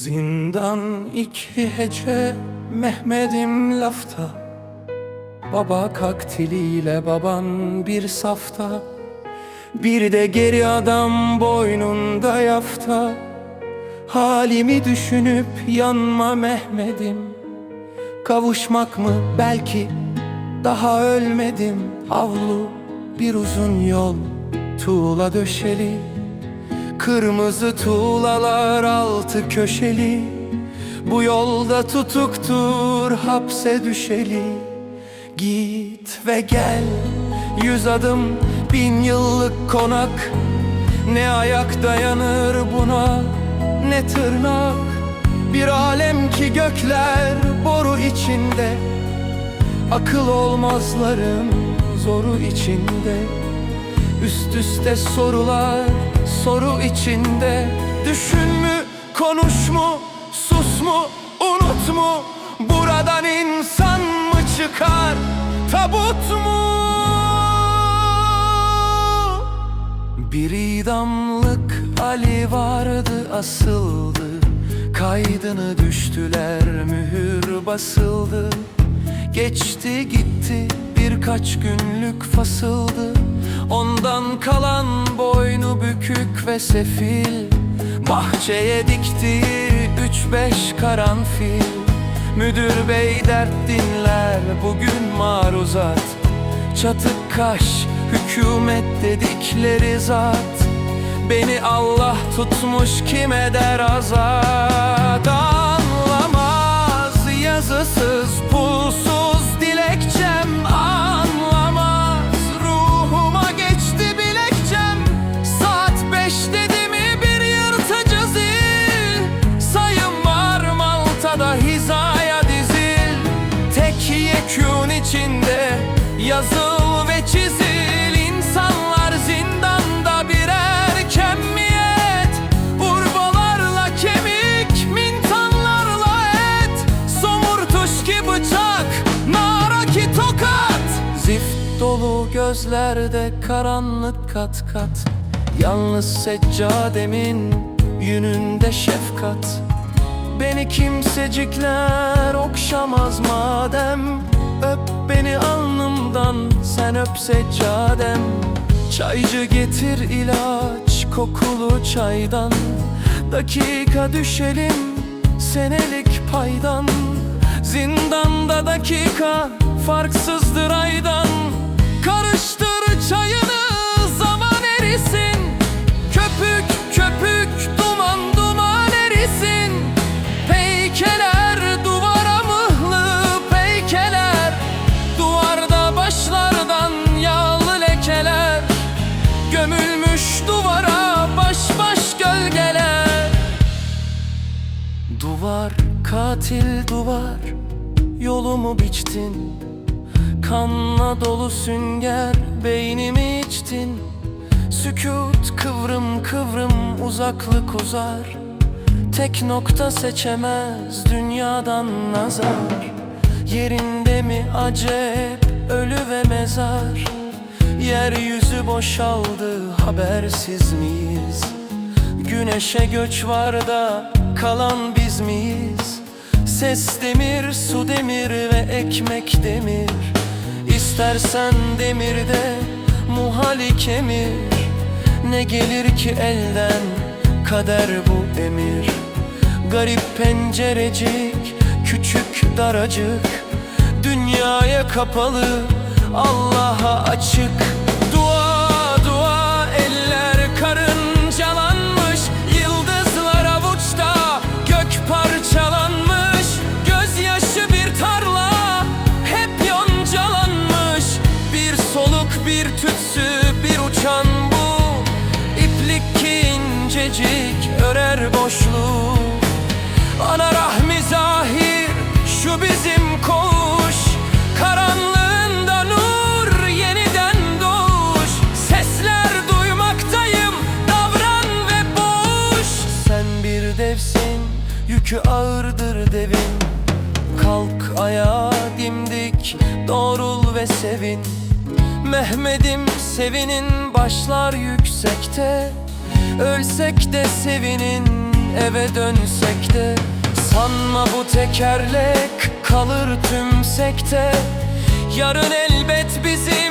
Zindan iki hece Mehmet'im lafta. Baba kaktiliyle baban bir safta. Bir de geri adam boynunda yafta. Halimi düşünüp yanma Mehmet'im. Kavuşmak mı? Belki daha ölmedim. Avlu bir uzun yol tuğla döşeli Kırmızı tuğlalar altı köşeli. Bu yolda tutuktur hapse düşeli. Git ve gel yüz adım bin yıllık konak. Ne ayak dayanır buna ne tırnak. Bir alem ki gökler boru içinde. Akıl olmazların zoru içinde Üst üste sorular soru içinde. Düşün mü konuş mu sus mu unut mu? Buradan insan mı çıkar tabut mu? Bir idamlık Ali vardı asıldı. Kaydını düştüler mühür basıldı. Geçti gitti birkaç günlük fasıldı Ondan kalan boynu bükük ve sefil. Bahçeye diktiği üç beş karanfil. Müdür bey dert dinler bugün maruzat Çatık kaş hükümet dedikleri zat. Beni Allah tutmuş kim eder azat? Anlamaz yazısız pulsuz dolu gözlerde karanlık kat kat. Yalnız seccademin yününde şefkat. Beni kimsecikler okşamaz madem. Öp beni alnımdan sen öp seccadem. Çaycı getir ilaç kokulu çaydan. Dakika düşelim senelik paydan. Zindanda dakika farksızdır aydan katil duvar Yolumu biçtin. Kanla dolu sünger Beynimi içtin. Sükut kıvrım kıvrım uzaklık uzar. Tek nokta seçemez dünyadan nazar. Yerinde mi acep ölü ve mezar? Yeryüzü boşaldı habersiz miyiz? Güneşe göç var da kalan biz miyiz Ses demir, su demir ve ekmek demir. İstersen demirde muhali kemir. Ne gelir ki elden kader bu emir? Garip pencerecik, küçük daracık. Dünyaya kapalı, Allah'a açık tütsü bir uçan bu. İplik incecik örer boşluğu. Ana rahmi zahir şu bizim koğuş. Karanlığında nur yeniden doğuş. Sesler duymaktayım davran ve boğuş. Sen bir devsin yükü ağırdır devin. Kalk ayağa dimdik doğrul ve sevin Mehmet'im sevinin başlar yüksekte. Ölsek de sevinin eve dönsek de. Sanma bu tekerlek kalır tüm sekte. Yarın elbet bizim,